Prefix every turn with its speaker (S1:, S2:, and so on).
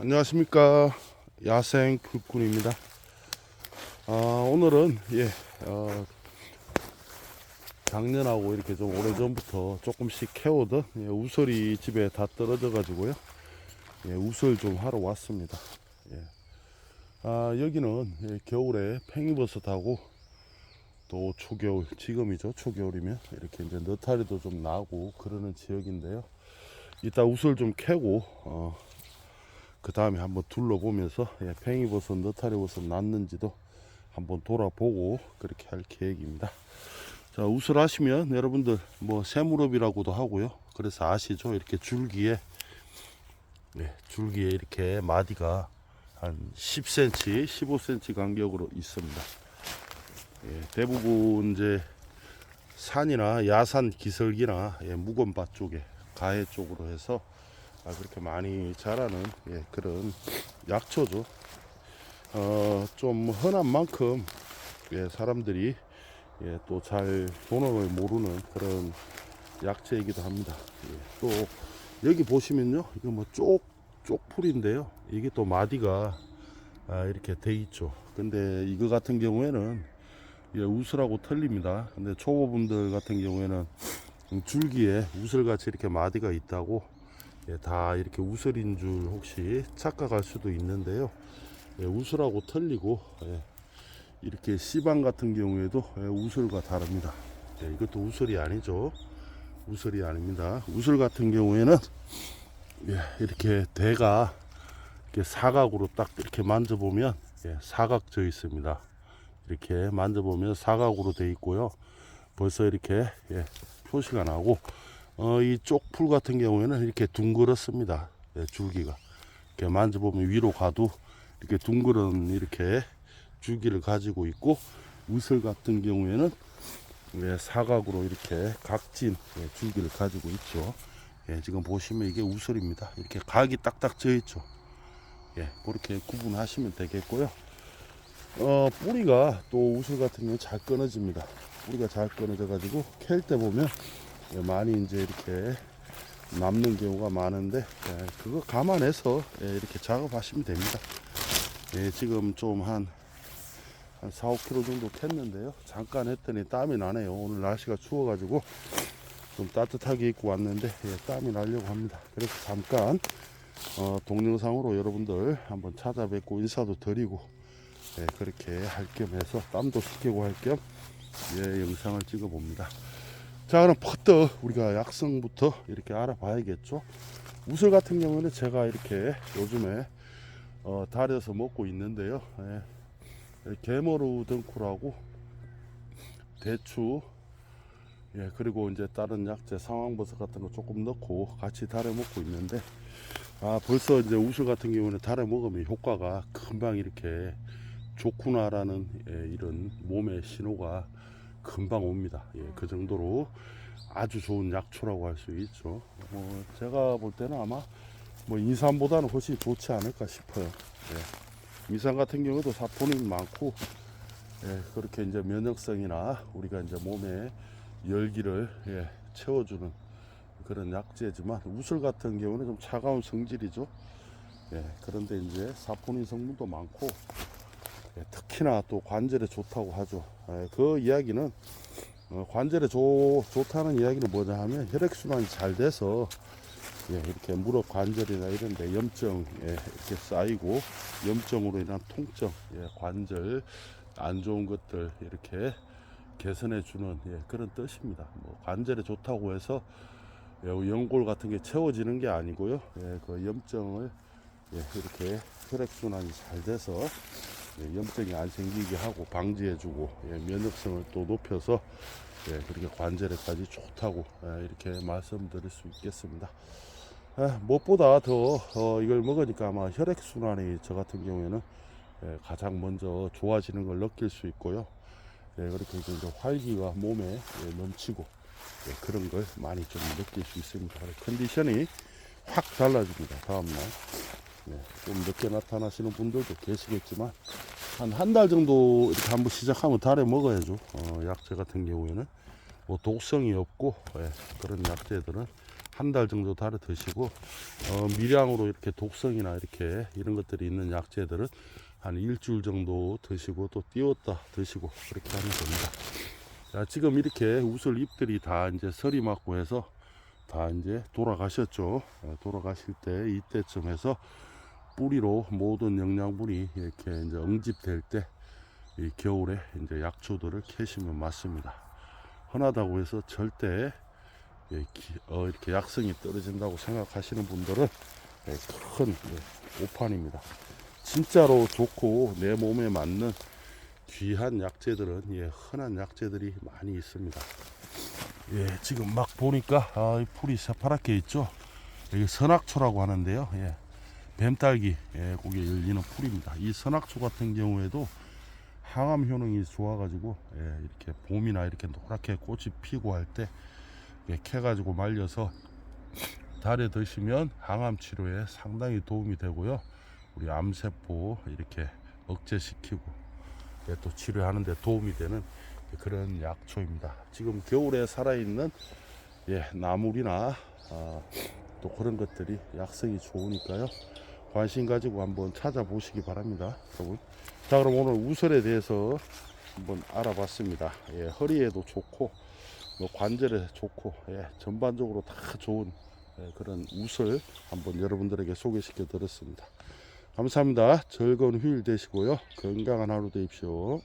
S1: 안녕하십니까. 야생 풀꾼입니다. 아, 오늘은 예 어, 작년하고 이렇게 좀 오래전부터 조금씩 캐오던 예, 우설이 집에 다 떨어져 가지고요. 예, 우설 좀 하러 왔습니다. 예. 아, 여기는 예, 겨울에 팽이버섯하고 또 초겨울 지금이죠 초겨울이면. 이렇게 이제 너타리도 좀 나고 그러는 지역인데요. 이따 우설 좀 캐고 어, 그 다음에 한번 둘러보면서 예, 팽이버섯, 너타리버섯 났는지도 한번 돌아보고 그렇게 할 계획입니다. 자, 우슬 하시면 여러분들 뭐 새무렵이라고도 하고요. 그래서 아시죠? 이렇게 줄기에 네, 줄기에 이렇게 마디가 한 10cm, 15cm 간격으로 있습니다. 예, 대부분 이제 산이나 야산 기슭이나 예, 묵은밭 쪽에 가해 쪽으로 해서 아, 그렇게 많이 자라는 예, 그런 약초죠. 어, 좀 흔한 만큼 예, 사람들이 예, 또잘 본원을 모르는 그런 약재이기도 합니다. 예, 또 여기 보시면요, 이거 뭐 쪽, 쪽풀인데요. 이게 또 마디가 아, 이렇게 돼 있죠. 근데 이거 같은 경우에는 예, 우슬하고 틀립니다. 근데 초보분들 같은 경우에는 줄기에 우슬같이 이렇게 마디가 있다고 예, 다 이렇게 우슬인 줄 혹시 착각할 수도 있는데요. 예, 우슬하고 틀리고 예, 이렇게 씨방 같은 경우에도 예, 우슬과 다릅니다. 예, 이것도 우슬이 아니죠. 우슬이 아닙니다. 우슬 같은 경우에는 예, 이렇게 대가 이렇게 사각으로 딱 이렇게 만져보면 예, 사각져 있습니다. 이렇게 만져보면 사각으로 돼 있고요. 벌써 이렇게 예, 표시가 나고 어, 이 쪽풀 같은 경우에는 이렇게 둥그렇습니다. 예, 줄기가 이렇게 만져보면 위로 가도 이렇게 둥그런 이렇게 줄기를 가지고 있고 우슬 같은 경우에는 예, 사각으로 이렇게 각진 예, 줄기를 가지고 있죠. 예, 지금 보시면 이게 우슬입니다. 이렇게 각이 딱딱 져 있죠. 예, 그렇게 구분하시면 되겠고요. 어, 뿌리가 또 우슬 같은 경우는 잘 끊어집니다. 뿌리가 잘 끊어져 가지고 캘 때 보면 예, 많이 이제 이렇게 남는 경우가 많은데 예, 그거 감안해서 예, 이렇게 작업하시면 됩니다. 예, 지금 좀한한 4, 5kg 정도 캤는데요. 잠깐 했더니 땀이 나네요. 오늘 날씨가 추워가지고 좀 따뜻하게 입고 왔는데 예, 땀이 나려고 합니다. 그래서 잠깐 어, 동영상으로 여러분들 한번 찾아뵙고 인사도 드리고 예, 그렇게 할 겸 해서 땀도 식히고 할 겸 예, 영상을 찍어 봅니다. 자 그럼 퍼뜩 우리가 약성부터 이렇게 알아봐야겠죠. 우슬 같은 경우는 제가 이렇게 요즘에 어, 달여서 먹고 있는데요. 예, 개머루 등쿨하고 대추 예 그리고 이제 다른 약재 상황버섯 같은 거 조금 넣고 같이 달여 먹고 있는데 아 벌써 이제 우슬 같은 경우는 달여 먹으면 효과가 금방 이렇게 좋구나라는 예, 이런 몸의 신호가 금방 옵니다. 예, 그 정도로 아주 좋은 약초라고 할 수 있죠. 뭐 제가 볼 때는 아마 뭐 인삼보다는 훨씬 좋지 않을까 싶어요. 예. 인삼 같은 경우도 사포닌이 많고 예, 그렇게 이제 면역성이나 우리가 이제 몸에 열기를 예, 채워주는 그런 약재지만 우슬 같은 경우는 좀 차가운 성질이죠. 예, 그런데 이제 사포닌 성분도 많고 예, 특히나 또 관절에 좋다고 하죠. 예, 그 이야기는 어, 관절에 좋, 좋다는 이야기는 뭐냐 하면 혈액순환이 잘 돼서 예, 이렇게 무릎 관절이나 이런 데 염증 예, 이렇게 쌓이고 염증으로 인한 통증, 예, 관절 안 좋은 것들 이렇게 개선해 주는 예, 그런 뜻입니다. 뭐 관절에 좋다고 해서 예, 연골 같은 게 채워지는 게 아니고요. 예, 그 염증을 예, 이렇게 혈액순환이 잘 돼서 예, 염증이 안 생기게 하고 방지해주고 예, 면역성을 또 높여서 예, 그렇게 관절에까지 좋다고 예, 이렇게 말씀드릴 수 있겠습니다. 예, 무엇보다 더 어, 이걸 먹으니까 아마 혈액순환이 저 같은 경우에는 예, 가장 먼저 좋아지는 걸 느낄 수 있고요. 예, 그렇게 활기가 몸에 예, 넘치고 예, 그런 걸 많이 좀 느낄 수 있습니다. 컨디션이 확 달라집니다. 다음날. 네, 좀 늦게 나타나시는 분들도 계시겠지만 한 한 달 정도 이렇게 한번 시작하면 달에 먹어야죠. 어, 약재 같은 경우에는 뭐 독성이 없고 예, 그런 약재들은 한 달 정도 달아 드시고 어, 미량으로 이렇게 독성이나 이렇게 이런 것들이 있는 약재들은 한 일주일 정도 드시고 또 띄웠다 드시고 그렇게 하면 됩니다. 자, 지금 이렇게 우슬 잎들이 다 이제 서리 맞고 해서 다 이제 돌아가셨죠. 어, 돌아가실 때 이때쯤에서 뿌리로 모든 영양분이 이렇게 이제 응집될 때 이 겨울에 이제 약초들을 캐시면 맞습니다. 흔하다고 해서 절대 어, 이렇게 약성이 떨어진다고 생각하시는 분들은 예, 큰 예, 오판입니다. 진짜로 좋고 내 몸에 맞는 귀한 약재들은 예, 흔한 약재들이 많이 있습니다. 예, 지금 막 보니까 아, 이 풀이 새파랗게 있죠. 이게 선악초라고 하는데요. 예, 뱀딸기 예, 거기에 열리는 풀입니다. 이 선악초 같은 경우에도 항암 효능이 좋아가지고 예, 이렇게 봄이나 이렇게 노랗게 꽃이 피고 할때 캐가지고 말려서 달에 드시면 항암 치료에 상당히 도움이 되고요. 우리 암세포 이렇게 억제시키고 예, 또 치료하는데 도움이 되는 그런 약초입니다. 지금 겨울에 살아있는 예, 나물이나 아, 또 그런 것들이 약성이 좋으니까요. 관심 가지고 한번 찾아보시기 바랍니다. 여러분. 자, 그럼 오늘 우설에 대해서 한번 알아봤습니다. 예, 허리에도 좋고, 뭐 관절에 좋고, 예, 전반적으로 다 좋은 예, 그런 우설 한번 여러분들에게 소개시켜 드렸습니다. 감사합니다. 즐거운 휴일 되시고요. 건강한 하루 되십시오.